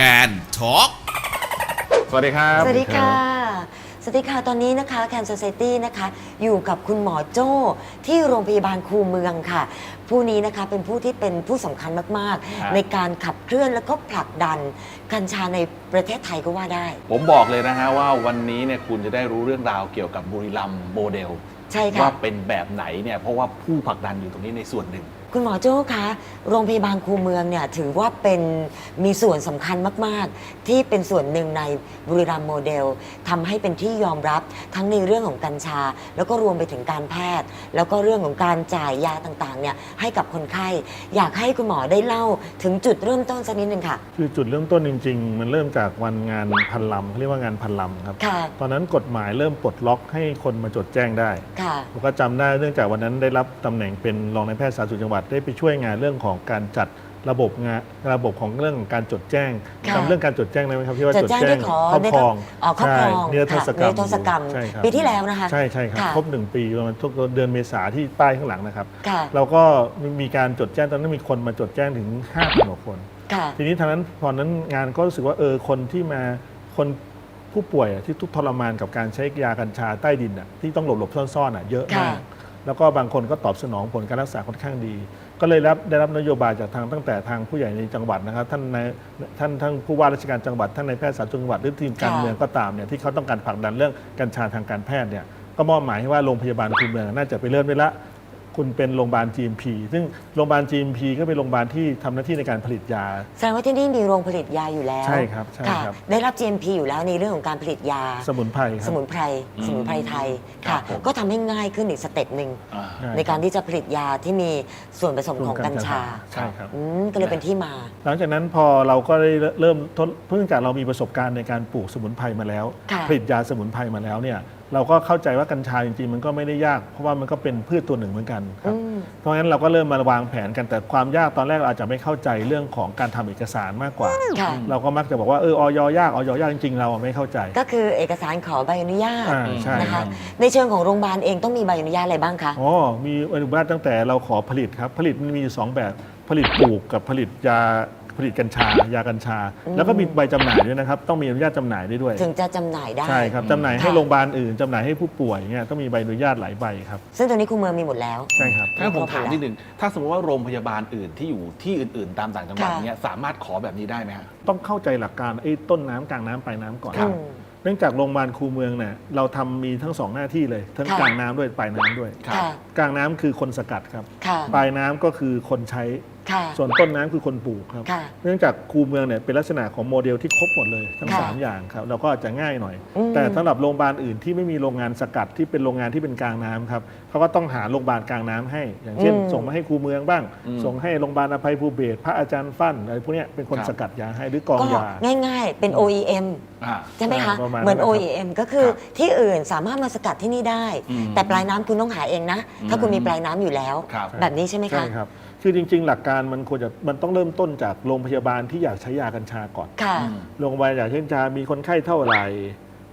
Can Talk สวัสดีครับ สวัสดีค่ะ สวัสดีค่ะ ตอนนี้นะคะแคน s ซ c i ตี้นะคะ อยู่กับคุณหมอโจ้ที่โรงพยาบาลคูเมืองค่ะ ผู้นี้นะคะเป็นผู้ที่เป็นผู้สำคัญมาก ครับ ๆ ในการขับเคลื่อนแล้วก็ผลักดันกัญชาในประเทศไทยก็ว่าได้ ผมบอกเลยนะฮะว่าวันนี้เนี่ยคุณจะได้รู้เรื่องราวเกี่ยวกับบุรีรัมย์โมเดล ใช่ค่ะ ว่าเป็นแบบไหนเนี่ยเพราะว่าผู้ผลักดันอยู่ตรงนี้ในส่วนหนึ่ง คุณหมอโจ้คะ โรงพยาบาลคูเมืองเนี่ยถือว่าเป็นมีส่วนสำคัญมาก ๆ ที่เป็นส่วนหนึ่งในบุรีรัมย์โมเดลทำให้เป็นที่ยอมรับทั้งในเรื่องของกัญชา แล้วก็รวมไปถึงการแพทย์ แล้วก็เรื่องของการจ่ายยาต่าง ๆ เนี่ยให้กับคนไข้ อยากให้คุณหมอได้เล่าถึงจุดเริ่มต้นสักนิดนึงค่ะ คือจุดเริ่มต้นจริง ๆ มันเริ่มจากวันงานพันลำเขาเรียกว่างานพันลำครับ ค่ะ ตอนนั้นกฎหมายเริ่มปลดล็อกให้คนมาจดแจ้งได้ ค่ะ ผมก็จำได้เนื่องจากวันนั้นได้รับตำแหน่งเป็นรองนายแพทย์สาธารณสุขจังหวัดได้ไปช่วยงานเรื่องของการจัดระบบงานระบบของเรื่องของการจดแจ้งค่ะจำเรื่องการจดแจ้งได้ไหมครับที่ว่าจจดดแจ้งแจ้ด้วงยขอครอบครองอ๋อครอบครองใช่นิรโทษกรรมค่ะนิรโทษกรรม ใช่ครับปีที่แล้วนะคะ ใช่ใช่ครับค่ะครบหนึ่งปีประมาณทุกเดือนเมษาที่ป้ายข้างหลังนะครับ ค่ะ เราก็มีการจดแจ้งตอนนั้นมีคนมาจดแจ้งถึง5 0 0 0กว่าคน ค่ะ ทีนี้ทางนั้นพอนั้นงานก็รู้สึกว่าเออคนที่มาคนผู้ป่วยอะที่ทุกข์ทรมานกับการใช้ยากัญชาใต้ดินอะที่ต้องหลบหลบซ่อนๆอะเยอะมาก ค่ะ แล้วก็บางคนก็ตอบสนองผลการรักษาค่อนข้างดี ก็เลยรับได้รับนโยบายจากทางตั้งแต่ทางผู้ใหญ่ในจังหวัดนะครับท่านในท่านทั้งผู้ว่าราชการจังหวัดท่านในแพทย์สาธารณสุขจังหวัดหรือทีมการเมืองก็ตามเนี่ยที่เขาต้องการผลักดันเรื่องกัญชาทางการแพทย์เนี่ยก็มอบหมายให้ว่าโรงพยาบาลภูเมืองน่าจะไปเริ่มได้ละ คุณเป็นโรงพยาบาล GMP ซึ่งโรงพยาบาล GMP ก็เป็นโรงพยาบาลที่ทำหน้าที่ในการผลิตยา แสดงว่าที่นี่มีโรงผลิตยาอยู่แล้วใช่ครับใช่ค่ะครับ ได้รับ GMP อยู่แล้วในเรื่องของการผลิตยา สมุนไพรครับสมุนไพรอืมสมุนไพรไทยครัค่ะ บผม ก็ทำให้ง่ายขึ้นอีกสเต็ปหนึ่งอ่า ใช่ ในการที่จะผลิตยาที่มีส่วนผสมของกัญชาใช่ครับ อืมก็เลยเป็นที่มา หลังจากนั้นพอเราก็ได้เริ่มทดเพิ่งจากเรามีประสบการณ์ในการปลูกสมุนไพรมาแล้ว ค่ะ ผลิตยาสมุนไพรมาแล้วเนี่ย เราก็เข้าใจว่ากัญชาจริงๆมันก็ไม่ได้ยาก เพราะว่ามันก็เป็นพืชตัวหนึ่งเหมือนกันครับอืมเพราะงั้นเราก็เริ่มมาวางแผนกันแต่ความยากตอนแรกเราอาจจะไม่เข้าใจเรื่องของการทำเอกสารมากกว่า ค่ะ เราก็มักจะบอกว่าเออออยยากออยยากจริงๆเราอะไม่เข้าใจก็คือเอกสารขอใบอนุญาตอ่าใช่นะครัคะ บ ในเชิงของโรงพยาบาลเองต้องมีใบอนุญาตอะไรบ้างคะ อ๋อ มีอนุญาตตั้งแต่เราขอผลิตครับ ผลิตมันมีอยู่สองแบบ ผลิตปลูกกับผลิตยา ผลิตกัญชายากัญชา แล้วก็มีใบจำหน่ายด้วยนะครับ ต้องมีอนุญาตจำหน่ายได้ด้วย ถึงจะจำหน่ายได้ ใช่ครับจำหน่ายให้ค่ะ โรงพยาบาลอื่นจำหน่ายให้ผู้ป่วยเนี่ยต้องมีใบอนุญาตหลายใบครับ ซึ่งตัวนี้คูเมืองมีหมดแล้ว ใช่ครับถ้าผมถามนิดนึง ถ้าสมมติว่าโรงพยาบาลอื่นที่อยู่ที่อื่นๆ ตามต่างจังหวัดค่ะ เนี่ยสามารถขอแบบนี้ได้ไหมฮะ ต้องเข้าใจหลักการไอ้ต้นน้ำกลางน้ำปลายน้ำก่อน อืม เนื่องจากโรงพยาบาลคูเมืองเนี่ยเราทำมีทั้งสองหน้าที่เลย ทั้งค่ะ กลางน้ำด้วยปลายน้ำด้วยครับค่ะ กลางน้ำคือคนสกัดครับ ค่ะ ปลายน้ำก็คือคนใช้ ค่ะ ส่วนต้นน้ำคือคนปลูกครับ ค่ะ เนื่องจากคูเมืองเนี่ยเป็นลักษณะของโมเดลที่ครบหมดเลยทั้ง ค่ะสามอย่างครับเราก็อาจจะง่ายหน่อย อืมแต่สำหรับโรงพยาบาลอื่นที่ไม่มีโรงงานสกัดที่เป็นโรงงานที่เป็นกลางน้ำครับเขาก็ต้องหาโรงพยาบาลกลางน้ำให้ อย่างเช่น อืม ส่งมาให้คูเมืองบ้าง อืม ส่งให้โรงพยาบาลอภัยภูเบศรพระอาจารย์ฟั่นอะไรพวกเนี้ยเป็นคนครับสกัดยาให้หรือกองก็ยา ง่ายๆ เป็น OEM อ่า ใช่ไหมคะใช่ประมาณเหมือนนั้นนะครับ OEM ก็คือครับที่อื่นสามารถมาสกัดที่นี่ได้ อืมแต่ปลายน้ำคุณต้องหาเองนะ ถ้าคุณอืมมีปลายน้ำอยู่แล้ว ครับ แบบนี้ใช่ไหมใช่คะครับ คือจริง ๆ หลักการมันควรจะมันต้องเริ่มต้นจากโรงพยาบาลที่อยากใช้ยากัญชาก่อน ค่ะอืมโรงพยาบาลอยากใช้กัญชา มีคนไข้เท่าไหร่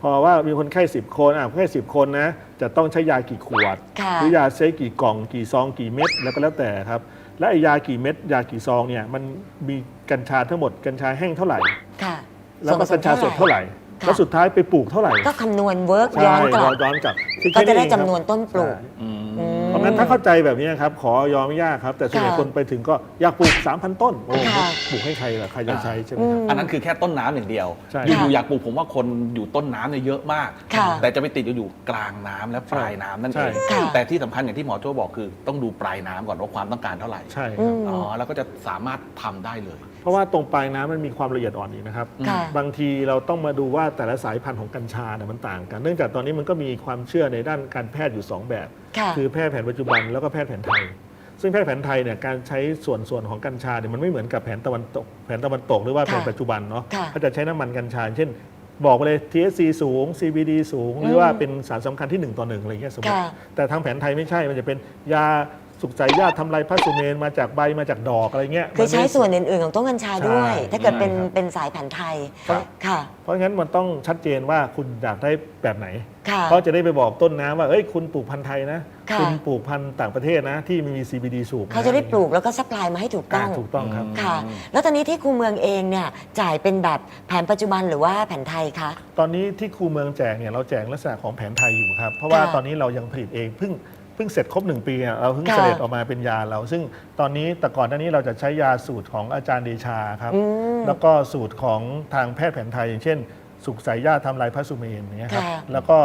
พอว่ามีคนไข้ 10 คนอะคนไข้สิคนนะ จะต้องใช้ยากี่ขวด ค่ะ หรือยาใช้กี่กล่อง กี่ซอง กี่เม็ด แล้วก็แล้วแต่ครับ และไอ้ยากี่เม็ด ยากี่ซองเนี่ย มันมีกัญชาทั้งหมด กัญชาแห้งเท่าไหร่ ค่ะแล้วก็กัญชาสดเท่าไหร่ค่ะแล้วสุดท้ายไปปลูกเท่าไหร่ก็คำนวณเวิร์กใช่ย้อนกลับย้อนกลับคิก็จะได้แค่เองครับจำนวนต้นปลูก ใช่ อืม อืมเพ ราะงั้นถ้าเข้าใจแบบนี้ครับขอยอมไม่ยากครับ แต่ส่วนใหญ่ค่ะคนไปถึงก็อยากปลูก 3,000 ต้นโอ้ค่ะ ปลูกให้ใครล่ะใครจะใช้ใช่ไหมอืครับมอันนั้นคือแค่ต้นน้ำอย่างเดียว ใช่อยู่ค่ะๆอยากปลูกผมว่าคนอยู่ต้นน้ำเนี่ยเยอะมาก ค่ะแต่จะไปติดอยู่กลางน้ำและปลายน้ำนั่นใช่เองค่ะแต่ที่สำคัญอย่างที่หมอโจ้บอกคือ ต้องดูปลายน้ำก่อนว่าความต้องการเท่าไหร่ใช่คอืรับม อ๋อแล้วก็จะสามารถทำได้เลย เพราะว่าตรงปลายน้ำมันมีความละเอียดอ่อนอีกนะครับ ค่ะ บางทีเราต้องมาดูว่าแต่ละสายพันธุ์ของกัญชาเนี่ยมันต่างกัน เนื่องจากตอนนี้มันก็มีความเชื่อในด้านการแพทย์อยู่ 2 แบบ ค่ะคือแพทย์แผนปัจจุบันแล้วก็แพทย์แผนไทย ซึ่งแพทย์แผนไทยเนี่ยการใช้ส่วนส่วนของกัญชาเนี่ยมันไม่เหมือนกับแผนตะวันตกแผนตะวันตกหรือว่าแผนค่ะปัจจุบันเนาะค่ะเขาจะใช้น้ำมันกัญชา เช่น บอกไปเลย THC สูง CBD สูง หรือว่าเป็นสารสำคัญที่ 1 ต่อ1อะไรเงี้ยสมมติค่ะ แต่ทางแผนไทยไม่ใช่มันจะเป็นยา สุกสายญาติทำลายพระสุเมนมาจากใบมาจากดอกอะไรเงี้ยคือใช้มัไม่ ส่วนอื่นๆของต้นกัญชาด้วย ใช่ ถ้าเกิดเป็นใช่ครับเป็นสายแผนไทยครับ ค่ะเพราะงั้นมันต้องชัดเจนว่าคุณอยากได้แบบไหน ค่ะเขาจะได้ไปบอกต้นน้ำว่าเอ้ยคุณปลูกพันธุ์ไทยนะค่ะ ณปลูกพันธุ์ต่างประเทศนะ ที่มี CBD สูงนเขาจะได้ปลูกแล้วก็ซัพพลายมาให้ถูกอ่าต้องถูกต้องครับค่ะ แล้วตอนนี้ที่คูเมืองเองเนี่ยจ่ายเป็นแบบแผนปัจจุบันหรือว่าแผนไทยคะ ตอนนี้ที่คูเมืองแจกเนี่ยเราแจกลักษณะของแผนไทยอยู่ครับ เพราะว่าค่ะ ตอนนี้เรายังผลิตเองเพิ่ง เพิ่งเสร็จครบหนึ่งปีอะเราเพิ่งค่ะ เสด็จออกมาเป็นยาเรา ซึ่งตอนนี้แต่ก่อนหน้านี้เราจะใช้ยาสูตรของอาจารย์เดชาครับ อืม แล้วก็สูตรของทางแพทย์แผนไทย อย่างเช่น สุกสายญาติทำลายพระสุเมนอย่างเงี้ยครับค่ะ แล้วก็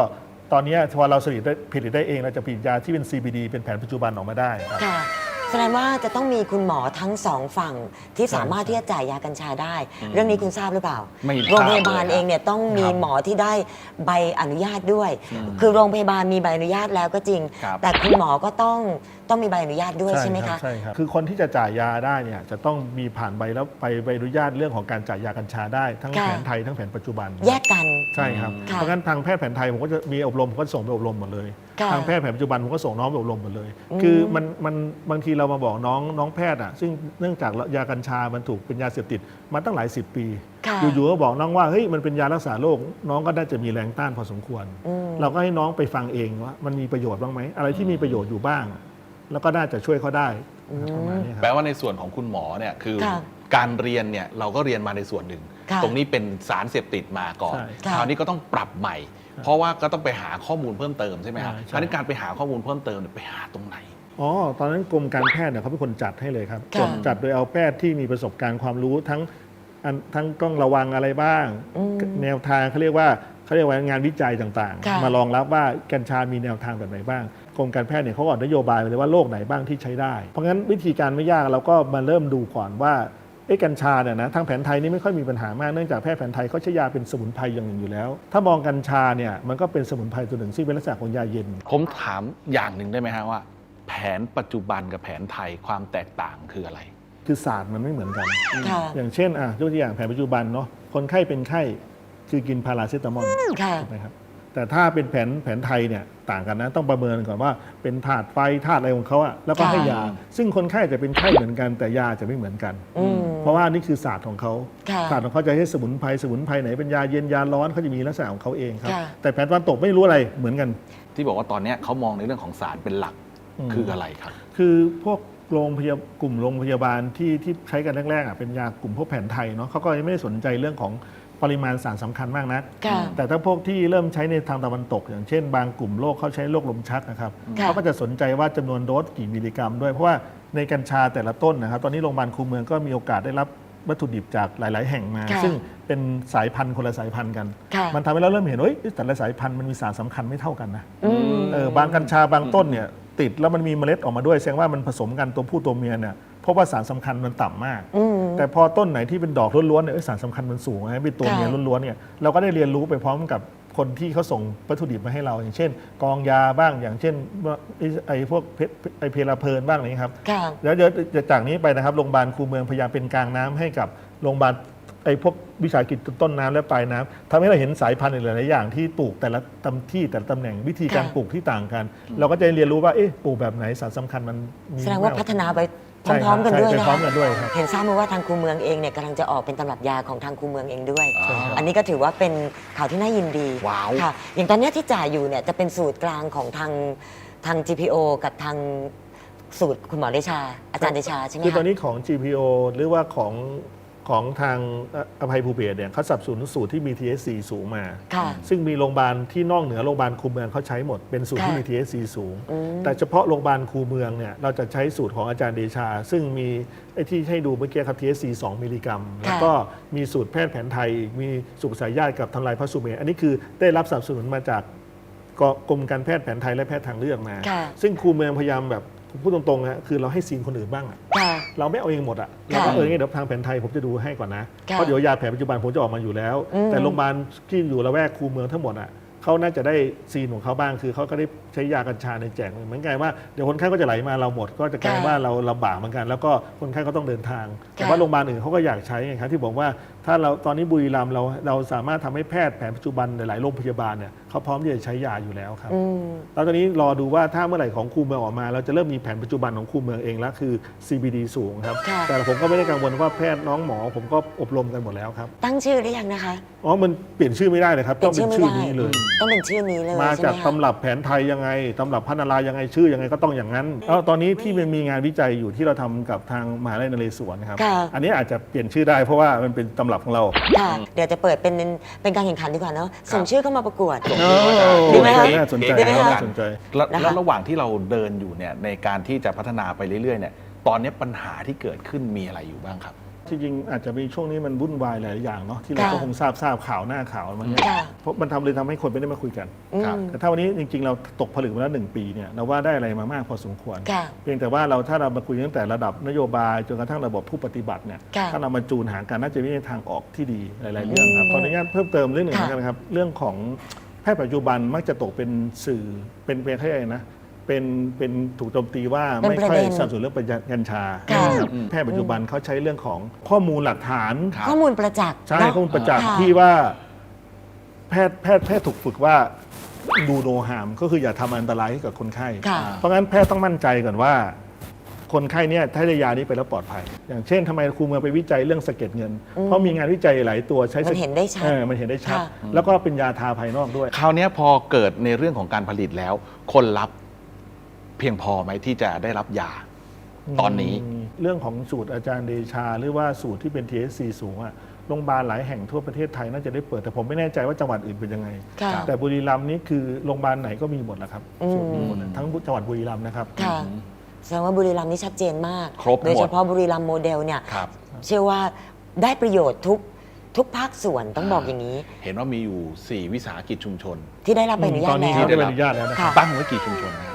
ตอนนี้พอเราผลิตได้ผลิตได้เองเราจะผลิตยาที่เป็น CBD เป็นแผนปัจจุบันออกมาได้ครับ ค่ะ แสดงว่าจะต้องมีคุณหมอทั้งสองฝั่งที่ใช่สามารถที่จะจ่ายยากัญชาได้ เรื่องนี้คุณทราบหรือเปล่า ไม่ทราบโรงพยาบาลเลยครับเองเนี่ยต้องมีครับหมอที่ได้ใบอนุญาตด้วย คือโรงพยาบาลมีใบอนุญาตแล้วก็จริง ครับ แต่คุณหมอก็ต้องต้องมีใบอนุญาตด้วยใช่ไหมรัคะบใช่ครับคือคนที่จะจ่ายยาได้เนี่ยจะต้องมีผ่านใบแล้วไปใบอนุญาตเรื่องของการจ่ายยากัญชาได้ทั้งค่ะ แผนไทยทั้งแผนปัจจุบัน แยกกัน ใช่ครับ ค่ะเพราะงั้นทางแพทย์แผนไทยผมก็จะมีอบรมผมก็ส่งไปอบรมหมดเลย ค่ะทางแพทย์แผนปัจจุบันผมก็ส่งน้องไปอบรมหมดเลย อืมคือมันมันบางทีเรามาบอกน้องน้องแพทย์อะซึ่งเนื่องจากยากัญชา มันถูกเป็นยาเสพติดมาตั้งหลายสิบปี ค่ะ อยู่ๆก็บอกน้องว่าเฮ้ยมันเป็นยารักษาโรคน้องก็น่าจะมีแรงต้านพอสมควร อืม เราก็ให้น้องไปฟังเองว่ามันมีประโยชน์บ้างไหมอะไรที่มีประโยชน์อยู่บ้าง แล้วก็น่าจะช่วยเขาได้ประมาณนี้คแปลรับว่าในส่วนของคุณหมอเนี่ยคือค่ะการเรียนเนี่ยเราก็เรียนมาในส่วนหนึ่ง ค่ะตรงนี้เป็นสารเสพติดมาก่อน ใช่ค่ะคราวนี้ก็ต้องปรับใหม่ เพราะว่าก็ต้องไปหาข้อมูลเพิ่มเติมใช่ไหมครับใช่ใช่ คราวนี้การไปหาข้อมูลเพิ่มเติมเนี่ยไปหาตรงไหน อ๋อ ตอนนั้นกรมการแพทย์เนี่ยเขาเป็นคนจัดให้เลยครับ ค่ะจัดโดยเอาแพทย์ที่มีประสบการณ์ความรู้ทั้งอันทั้งต้องระวังอะไรบ้าง อืมแนวทางเขาเรียกว่าเขาเรียกว่างานวิจัยต่างค่ะ ๆ มารองรับว่ากัญชามีแนวทางแบบไหนบ้าง กรมการแพทย์เนี่ยเขาก็ออกนโยบายไปเลยว่าโรคไหนบ้างที่ใช้ได้ เพราะงั้นวิธีการไม่ยากเราก็มาเริ่มดูก่อนว่าเอ๊ะกัญชาเนี่ยนะทางแผนไทยนี่ไม่ค่อยมีปัญหามากเนื่องจากแพทย์แผนไทยเขาใช้ยาเป็นสมุนไพรอย่างหนึ่งอยู่แล้ว ถ้ามองกัญชาเนี่ยมันก็เป็นสมุนไพรตัวหนึ่งซึ่งเป็นลักษณะของยาเย็น ผมถามอย่างหนึ่งได้ไหมฮะว่า แผนปัจจุบันกับแผนไทยความแตกต่างคืออะไร คือศาสตร์มันไม่เหมือนกัน ค่ะ อย่างเช่นอะยกตัวอย่างแผนปัจจุบันเนาะคนไข้เป็นไข้คือกินพาราเซตามอลค่ะถูกไหมครับ แต่ถ้าเป็นแผนแผนไทยเนี่ยต่างกันนะต้องประเมินก่อนว่าเป็นธาตุไฟธาตุอะไรของเขาอะแล้วก็ค่ะให้ยา ซึ่งคนไข้จะเป็นไข้เหมือนกันแต่ยาจะไม่เหมือนกันอืมเพราะว่านี่คือศาสตร์ของเขาค่ะศาสตร์ของเขาจะให้สมุนไพรสมุนไพรไหนเป็นยาเย็นยาร้อนเขาจะมีลักษณะของเขาเองครับค่ะแต่แผนตะวันตกไม่รู้อะไรเหมือนกัน ที่บอกว่าตอนเนี้ยเขามองในเรื่องของสารเป็นหลักอืมคืออะไรครับ คือพวกโรงพยาบาลกลุ่มโรงพยาบาลที่ที่ใช้กันแรกๆอะเป็นยากลุ่มพวกแผนไทยเนาะเขาก็ยังไม่ได้สนใจเรื่องของ ปริมาณสารสำคัญมากนัก ค่ะแต่ถ้าพวกที่เริ่มใช้ในทางตะวันตก อย่างเช่นบางกลุ่มโรคเขาใช้โรคลมชักนะครับค่ะเขาก็จะสนใจว่าจำนวนโดสกี่มิลลิกรัม ด้วยเพราะว่าในกัญชาแต่ละต้นนะครับ ตอนนี้โรงพยาบาลคูเมืองก็มีโอกาสได้รับวัตถุดิบจากหลาย ๆ แห่งมา ค่ะซึ่งเป็นสายพันธุ์คนละสายพันธุ์กัน ค่ะ มันทำให้เราเริ่มเห็นว่าเอ้ยแต่ละสายพันธุ์มันมีสารสำคัญไม่เท่ากันนะ อืม เออบางกัญชาบางต้นเนี่ยติดแล้วมันมีเมล็ดออกมาด้วยแสดงว่ามันผสมกันตัวผู้ตัวเมียเนี่ย เพราะว่าสารสำคัญมันต่ำมากอืมแต่พอต้นไหนที่เป็นดอกล้วนๆเนี่ยเอ้ยสารสำคัญมันสูงนะเป็นตัวค่ะเมียล้วนๆเนี่ยเราก็ได้เรียนรู้ไปพร้อมกับคนที่เขาส่งวัตถุดิบมาให้เรา อย่างเช่น กองยาบ้างอย่างเช่นไอ้ไอ้พวกเพไอเพลาเพลินบ้างอะไรอย่างนี้ยครับค่ะแล้วเดี๋ยวจากนี้ไปนะครับโรงพยาบาลคูเมืองพยายามเป็นกลางน้ำให้กับโรงพยาบาลไอ้พวกวิชากิจต้นน้ำและปลายน้ำทำให้เราเห็นสายพันธุ์หลายๆอย่างที่ปลูกแต่ละตำที่แต่ละตำแหน่งวิธีการค่ะปลูกที่ต่างกัน เราก็จะเรียนรู้ว่าเอ๊ะปลูกแบบไหนสารสำคัญมันมีแสดงว่าพัฒนาไป พใช่คร้รัอบมๆกันใช่ด้วยไปนะพร้อคะมกันด้วยครับเห็นทราบมาว่าทางคูเมืองเองเนี่ยกำลังจะออกเป็นตำรับยาของทางคูเมืองเองด้วยใช่ครับอันนี้ก็ถือว่าเป็นข่าวที่น่ายินดีว้าวค่ะ อย่างตอนเนี้ยที่จ่ายอยู่เนี่ยจะเป็นสูตรกลางของทางทาง GPO กับทางสูตรคุณหมอเดชา อาจารย์เดชาใช่ไหมคือตอนคะนี้ของ GPO หรือว่าของ ของทางเอ่ออภัยภูเบศรเนี่ยเขาสนับสนุนสูตรที่มี THC สูงมา ค่ะ ซึ่งมีโรงพยาบาลที่นอกเหนือโรงพยาบาลคูเมืองเขาใช้หมดเป็นสูตรที่ค่ะมี THC สูงอืมแต่เฉพาะโรงพยาบาลคูเมืองเนี่ยเราจะใช้สูตรของอาจารย์เดชา ซึ่งมีไอ้ที่ให้ดูเมื่อกี้ครับ THC 2 มิลลิกรัม แล้วก็มีสูตรแพทย์แผนไทย มีสุขสายญาติกับทำลายพระสุเมนอันนี้คือได้รับสนับสนุนมาจากกกรมการแพทย์แผนไทยและแพทย์ทางเลือกมา ค่ะ ซึ่งคูเมืองพยายามแบบ พูดตรงๆฮะคือเราให้ซีนคนอื่นบ้างอะค่ะ เราไม่เอาเองหมดอะเราก็เอองี้เดี๋ยวทางแผนไทยผมจะดูให้ก่อนนะ ค่ะเพราะเดี๋ยวยาแผนปัจจุบันผมจะออกมาอยู่แล้ว อืม แต่โรงพยาบาลที่อยู่ละแวกคูเมืองทั้งหมดอะ เขาน่าจะได้ซีนของเขาบ้างคือเขาก็ได้ใช้ยากัญชาในแจกเหมือนกันว่าเดี๋ยวคนไข้ก็จะไหลมาเราหมด ก็จะกลายว่าเราลำบากเหมือนกัน แล้วก็คนไข้ก็ต้องเดินทาง แต่ว่าโรงพยาบาลอื่นเขาก็อยากใช้ไงครับที่บอกว่าถ้าเราตอนนี้บุรีรัมย์เราเราสามารถทำให้แพทย์แผนปัจจุบันหลายๆโรงพยาบาลเนี่ยเขาพร้อมที่จะใช้ยาอยู่แล้วครับอืมแล้วตอนนี้รอดูว่าถ้าเมื่อไหร่ของคูเมืองออกมา เราจะเริ่มมีแผนปัจจุบันของคูเมืองเองแล้วคือ CBD สูงครับค่ะแต่ผมก็ไม่ได้กังวลว่าแพทย์น้องหมอ ผมก็อบรมกันหมดแล้วครับ ตั้งชื่อหรือยังนะคะ อ๋อ มันเปลี่ยนชื่อไม่ได้เลยครับ ต้องเป็นชื่อนี้เลยต้องเป็นชื่อนี้เลยมาใช่จากไหมคะ ตำรับแผนไทยยังไงตำรับพัฒนาลายังไงชื่อยังไงก็ต้องอย่างนั้นแล้วตอนนี้ที่มันมีงานวิจัยอยู่ที่เราทำกับทางมหาลัยนเรศวรนะครับ ค่ะ อันนี้อาจจะเปลี่ยนชื่อได้เพราะว่ามันเป็นตำรับของเรา ค่ะ เดี๋ยวจะเปิดเป็นเป็นการแข่งขันดีกว่าเนาะส่งชื่อเข้ามาประกวด ส่งชื่อมาจากดีไหมคะน่าสนใจดีไหมคะ น่าสนใจ แล้วนะคะ แล้วระหว่างที่เราเดินอยู่เนี่ยในการที่จะพัฒนาไปเรื่อยๆเนี่ยตอนนี้ปัญหาที่เกิดขึ้นมีอะไรอยู่บ้างครับ ที่จริงอาจจะมีช่วงนี้มันวุ่นวายหลายอย่างเนาะที่เราค่ะก็คงทราบทราบข่าวหน้าข่าวมันเนี่ยค่ะเพราะมันทำเลยทำให้คนไม่ได้มาคุยกันอืมครับแต่ถ้าวันนี้จริง ๆ เราตกผลึกมาแล้วหนึ่งปีเนี่ยเราว่าได้อะไรมามากพอสมควร ค่ะ เพียงแต่ว่าเราถ้าเรามาคุยตั้งแต่ระดับนโยบายจนกระทั่งระบบผู้ปฏิบัติเนี่ยค่ะถ้าเรามาจูนหากันน่าจะมีทางออกที่ดีหลาย ๆ เรื่องครับอืมขออนุญาตเพิ่มเติมเรื่องหนึ่งค่ะแล้วกันครับเรื่องของแพทย์ปัจจุบันมักจะตกเป็นสื่อเป็นเป็นอะไรนะ เป็นเป็นถูกโจมตีว่าเป็นไม่ประค่อยเด็นสนับสนุนเรื่องกัญชาค่ะ นะครับแพทย์ปัจจุบันเขาใช้เรื่องของข้อมูลหลักฐานครับข้อมูลประจักษ์ใช่เนอะข้อมูลประจักษ์ค่ะที่ว่า แพทย์แพทย์แพทย์ถูกฝึกว่าดูโนหามก็คืออย่าทำอันตรายให้กับคนไข้ ค่ะ เพราะงั้นแพทย์ต้องมั่นใจก่อนว่า คนไข้เนี่ยถ้าได้ยานี้ไปแล้วปลอดภัย อย่างเช่นทำไมครูเมืองไปวิจัยเรื่องสะเก็ดเงิน เพราะมีงานวิจัยหลายตัวใช้มันเห็นได้ชัด เออมันเห็นได้ชัด ค่ะ แล้วก็เป็นยาทาภายนอกด้วย คราวเนี้ยพอเกิดในเรื่องของการผลิตแล้ว คนรับเพียงพอไหมที่จะได้รับยาตอนนี้มเรื่องของสูตรอาจารย์เดชา หรือว่าสูตรที่เป็น THC สูงอะโรงพยาบาลหลายแห่งทั่วประเทศไทยน่าจะได้เปิด แต่ผมไม่แน่ใจว่าจังหวัดอื่นเป็นยังไง ค่ะแต่บุรีรัมย์นี่คือโรงพยาบาลไหนก็มีหมดแล้วครับอืม สูตรมีหมดเลยทั้งจังหวัดบุรีรัมย์นะครับ ค่ะแสดงว่าบุรีรัมย์นี่ชัดเจนมาก ครบหมด โดยเฉพาะบุรีรัมย์โมเดลเนี่ย ครับ เชื่อว่าได้ประโยชน์ทุกทุกภาคส่วนต้องบอกอย่างนี้ เห็นว่ามีอยู่ 4 วิสาหกิจชุมชน ที่ได้รับใบอนุญาตตอนนี้แล้ที่ว ได้ใบอนุญาตแล้วนะครับ ค่ะ ตั้งไว้กี่ชุมชนนะ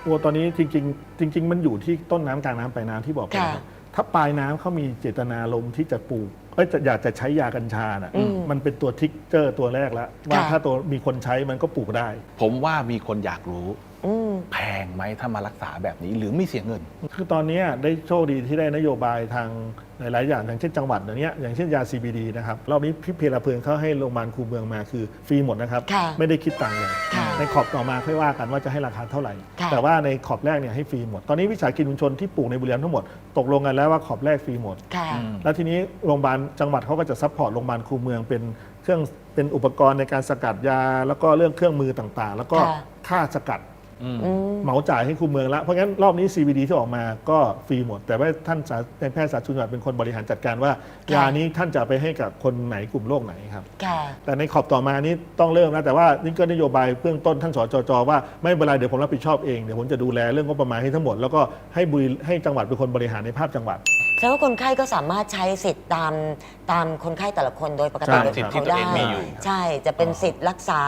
ครับโอ้ตอนนี้จริงๆจริง ๆ มันอยู่ที่ต้นน้ำกลางน้ำปลายน้ำที่บอกไปค่ะนะครับถ้าปลายน้ำเขามีเจตนารมณ์ที่จะปลูกเอ้ยจะอยากจะใช้ยากัญชาน่ะอืมมันเป็นตัวทิกเกอร์ตัวแรกแล้วว่าค่ะ ถ้าตัวมีคนใช้มันก็ปลูกได้ ผมว่ามีคนอยากรู้ อืม แพงไหมถ้ามารักษาแบบนี้หรือไม่เสียเงิน คือตอนนี้ได้โชคดีที่ได้นโยบายทาง หลาย ๆ อย่างอย่างเช่นจังหวัดอย่างเนี้ยอย่างเช่นยา CBD นะครับรอบนี้พี่เพลาเพลินเขาให้โรงพยาบาลคูเมืองมาคือฟรีหมดนะครับค่ะไม่ได้คิดตังค์เลยค่ะในขอบต่อมาค่อยว่ากันว่าจะให้ราคาเท่าไหร่ ค่ะ แต่ว่าในขอบแรกเนี่ยให้ฟรีหมด ตอนนี้วิสาหกิจชุมชนที่ปลูกในบุรีรัมย์ทั้งหมดตกลงกันแล้วว่าขอบแรกฟรีหมด ค่ะ แล้วทีนี้โรงพยาบาลจังหวัดเขาก็จะซัพพอร์ตโรงพยาบาลคูเมืองเป็นเครื่องเป็นอุปกรณ์ในการสกัดยา แล้วก็เรื่องเครื่องมือต่างๆ แล้วก็ค่ะ ค่าสกัด อืมอืม เหมาจ่ายให้คูเมืองแล้วเพราะงั้นรอบนี้ CBD ที่ออกมาก็ฟรีหมด แต่ว่าท่านสาในแพทย์สาธารณสุขจังหวัดเป็นคนบริหารจัดการว่า ค่ะ ยานี้ท่านจะเอาไปให้กับคนไหนกลุ่มโรคไหนครับ ค่ะ แต่ในขอบต่อมานี้ต้องเริ่มนะแต่ว่านี่ก็นโยบายเบื้องต้นท่านสจจว่าไม่เป็นไรเดี๋ยวผมรับผิดชอบเองเดี๋ยวผมจะดูแลเรื่องงบประมาณให้ทั้งหมดแล้วก็ให้บุรีให้จังหวัดเป็นคนบริหารในภาพจังหวัด แสดงว่าคนไข้ก็สามารถใช้สิทธิ์ตามตามคนไข้แต่ละคนโดยปกติใช่ โดยสิทธิ์ขที่องตัวได้เองมีอยู่ ใช่จะเป็นสิทธิ์รักษา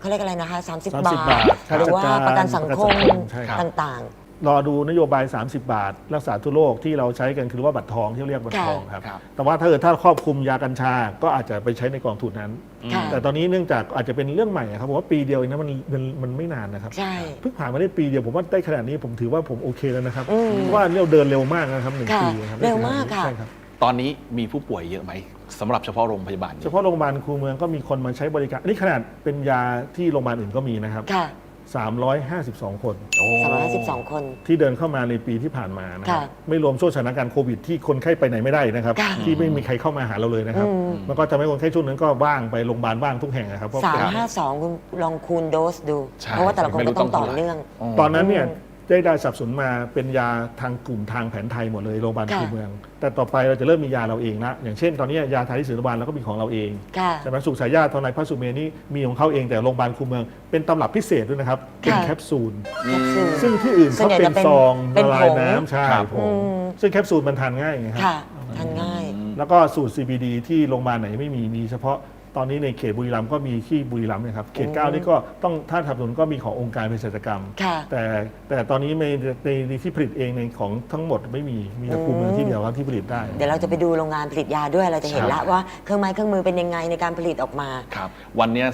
เขาเรียกอะไรนะคะ 30 30 บาท บาทค่าหรือว่าจัดการประกันสังคมประกันสังคมใช่ครับ ต่าง รอดูนโยบาย 30 บาท รักษาทั่วโลกที่เราใช้กันคือว่าบัตรทองที่เรียกบัตรทองครับ ครับ แต่ว่าถ้าเกิดถ้าครอบคลุมยากัญชา ก็อาจจะไปใช้ในกองทุนนั้นๆค่ะ แต่ตอนนี้เนื่องจากอาจจะเป็นเรื่องใหม่อะครับผมว่าปีเดียวเองนะมันมันมันไม่นานนะครับใช่ เพิ่งผ่านมาได้ปีเดียวผมว่าได้ขนาดนี้ผมถือว่าผมโอเคแล้วนะครับ อืมเพราะว่าเราเดินเร็วมากนะครับหนึ่งค่ะปีครับเร็วมากค่ะ ใช่ครับ ตอนนี้มีผู้ป่วยเยอะไหมสำหรับเฉพาะโรงพยาบาลนี้เฉพาะโรงพยาบาลคูเมืองก็มีคนมาใช้บริการอันนี้ขนาดเป็นยาที่โรงพยาบาลอื่นก็มีนะครับ ค่ะ352 คน โอ้312คน ที่เดินเข้ามาในปีที่ผ่านมานะครับ ค่ะไม่รวมช่วงสถานการณ์โควิดที่คนไข้ไปไหนไม่ได้นะครับ ค่ะที่ไม่มีใครเข้ามาหาเราเลยนะครับ อืม มันก็ทำให้คนไข้ช่วงนั้นก็ว่างไปโรงพยาบาลว่างทุกแห่งนะครับเพราะ352คุณลองคูณโดสดู ใช่เพราะว่าแต่ละคนไม่รู้ก็ต้องต้ต่องอเท่าไหร่ เนื่อง ตอนนั้นเนี่ยอืม ได้ได้สนับสนุนมาเป็นยาทางกลุ่มทางแผนไทยหมดเลยโรงพยาบาลค่ะ คูเมือง แต่ต่อไปเราจะเริ่มมียาเราเองละอย่างเช่น ตอนนี้ยาไทยที่สื่อโรงพยาบาลเราก็มีของเราเองค่ะใช่ไหมสุขสายญาติทนายพระสุเมนี่มีของเขาเองแต่โรงพยาบาลคูเมือง เป็นตำรับพิเศษด้วยนะครับเป็นค่ะ แคปซูล แคปซูล ซึ่งที่อื่นส่วนเขาใหญ่เป็นจะเป็นซองเป็นละลายผง น้ำใช่ครับผงอืมซึ่งแคปซูลมันทานง่ายไงครัค่ะทานง่าย แล้วก็สูตร CBD ที่โรงพยาบาลไหนไม่มีมีเฉพาะ ตอนนี้ในเขตบุรีรัมย์ก็มีที่บุรีรัมย์เนะครับเขตเก้านี่ก็ต้องถ้าทำถนนก็มีขององค์การเภสัชกรรม ค่ะแต่แต่แต่ตอนนี้ในในในที่ผลิตเองในของทั้งหมดไม่มีมีแต่คูเมืองที่เดียวครับที่ผลิตได้ เดี๋ยวเราจะไปดูโรงงานผลิตยาด้วยเราจะเห็นครับละว่าเครื่องไม้เครื่องมือเป็นยังไงในการผลิตออกมา ครับวันเนี้ย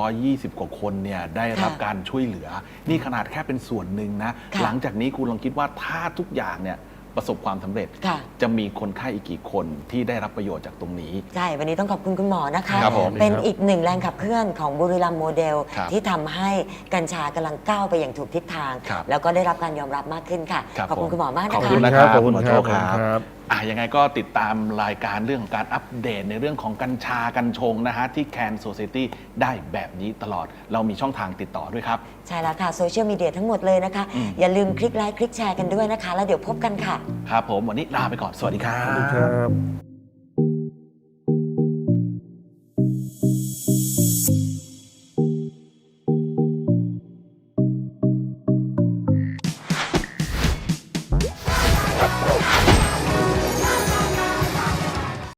320 กว่าคนเนี่ยได้รับค่ะการช่วยเหลือ นี่ขนาดแค่เป็นส่วนหนึ่งนะ ค่ะ หลังจากนี้คุณลองคิดว่าถ้าทุกอย่างเนี่ย ประสบความสำเร็จ ค่ะ จะมีคนไข้อีกกี่คนที่ได้รับประโยชน์จากตรงนี้ ใช่ วันนี้ต้องขอบคุณคุณหมอนะคะ ครับผมเป็นอีกหนึ่งแรงขับเคลื่อนของบุรีรัมย์โมเดล ครับที่ทำให้กัญชากำลังก้าวไปอย่างถูกทิศทาง ครับแล้วก็ได้รับการยอมรับมากขึ้นค่ะ ครับขอบคุณผมคุณหมอมากขนะอบคะ คุณนะครับขอบคุณหมอคโชรับคขอบคุณครับอะยังไงก็ติดตามรายการเรื่องของการอัปเดตในเรื่องของกัญชากัญชงนะฮะที่แคนโซซ i ตี้ได้แบบนี้ตลอด เรามีช่องทางติดต่อด้วยครับ ใช่แล้วค่ะโซเชียลมีเดียทั้งหมดเลยนะคะ อืม อย่าลืมคลิกไลค์คลิกแชร์กันด้วยนะคะ แล้วเดี๋ยวพบกันค่ะ ครับผมวันนี้ลาไปก่อน สวัสดีครัสวัสดีบครับ